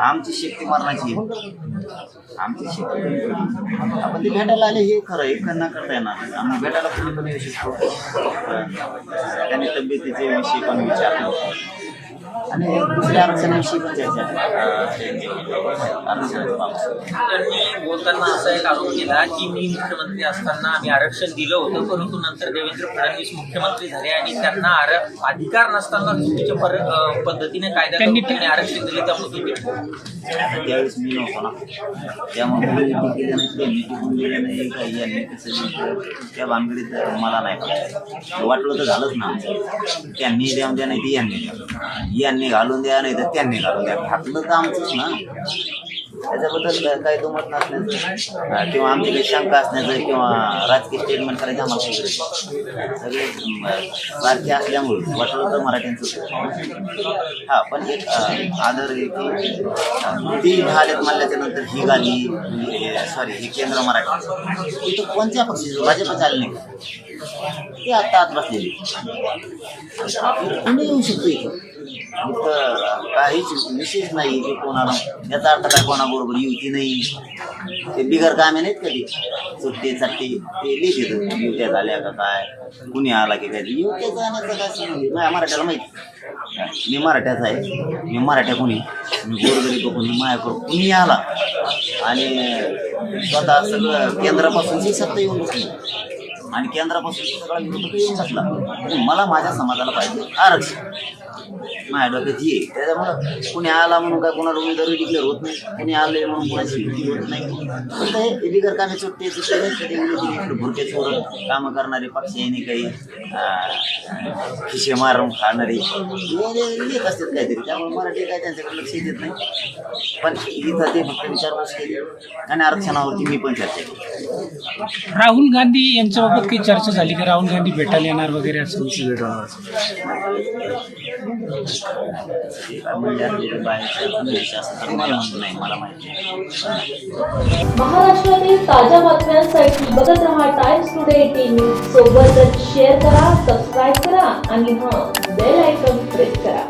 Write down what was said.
आमची शेती मरणाची आमची शेती आपण ते भेटायला आले हे खरं एक न करता येणार आम्ही भेटायला कोणी पण येऊ शकतो. तब्येतीचे विषय पण विचारले आणि दुसऱ्या पण चर्चा झाली. बाबतीत. त्यांनी बोलताना असा एक आरोप केला की मी मुख्यमंत्री असताना आम्ही आरक्षण दिलं होतं परंतु नंतर देवेंद्र फडणवीस मुख्यमंत्री झाले आणि त्यांना आर अधिकार नसताना चुकीच्या पर- अं, पद्धतीने कायदा करून त्यांनी आरक्षण दिले त्यामुळे तुम्ही आता त्यावेळेस मी नव्हतो ना त्यामुळे मी ते केलं नाही ते मी टिकून दिलं नाही काही यांनी कसं दिलं, त्या भानगडीत मला नाही का वाटलं तर झालंच ना त्यांनी द्या द्या नाही ते यांनी द्या यांनी घालून द्या नाही तर त्यांनी घालून द्या. घातलं तर आमचंच ना. त्याच्याबद्दल काही दुमत नसण्याचं किंवा आमची काही शंका असण्याचं किंवा राजकीय स्टेटमेंट करायचं आम्हाला सगळे सारखे असल्यामुळे वाटलं तर मराठ्यांचं हा पण एक आदर आहे की ती झालेत मानल्याच्या नंतर ही गाली सॉरी ही केंद्र मराठी. कोणत्या पक्षाची? भाजपच आले नाही. ते आता आत बसलेली. कोणी येऊ शकतो इथं. इथं काहीच विशेष नाही की कोणाला याचा अर्थ काय कोणाबरोबर युती नाही. ते बिगर कामे नाहीत कधी. सुट्टी चट्टी ते लिहिते युत्या झाल्या का काय? कुणी आला की काय? युत्या जाण्याचं काय संबंध? माझ्या मराठ्याला माहिती. मी मराठ्याच आहे. मी मराठ्या कुणी? मी गोरगरीब कोणी? मायाकडं कुणी आला? आणि स्वतः सगळं केंद्रापासून सत्ता येऊन बसली. आणि केंद्रापासून सगळा विरोध येऊन म्हणजे मला माझ्या समाजाला पाहिजे आरक्षण. माझ्या डोक्यात ये त्याच्यामुळं कुणी आला म्हणून काय कोणाला उमेदवारी डिक्लेअर होत नाही. कुणी आले म्हणून कोणाची युती होत नाही. फक्त हे बिगर कामे सुट्टे भुरके चोरून कामं करणारे पक्षी आहे काही खिशे मारून खाणारे. येत असतात काहीतरी. त्यामुळे मराठी काय त्यांच्याकडे लक्ष देत नाही. पण इथं ते फक्त विचारपूस केली. आणि आरक्षणावरती मी पण चर्चा केली. राहुल गांधी यांच्याबाबत काही चर्चा झाली का? राहुल गांधी भेटायला येणार वगैरे असं? ते काय महाराष्ट्रातील ताज्या बातम्यांसाठी बघत रहा टाइम्स टुडे टीव्ही सोबतच शेअर करा सबस्क्राईब करा आणि हा बेल आयकॉन प्रेस करा.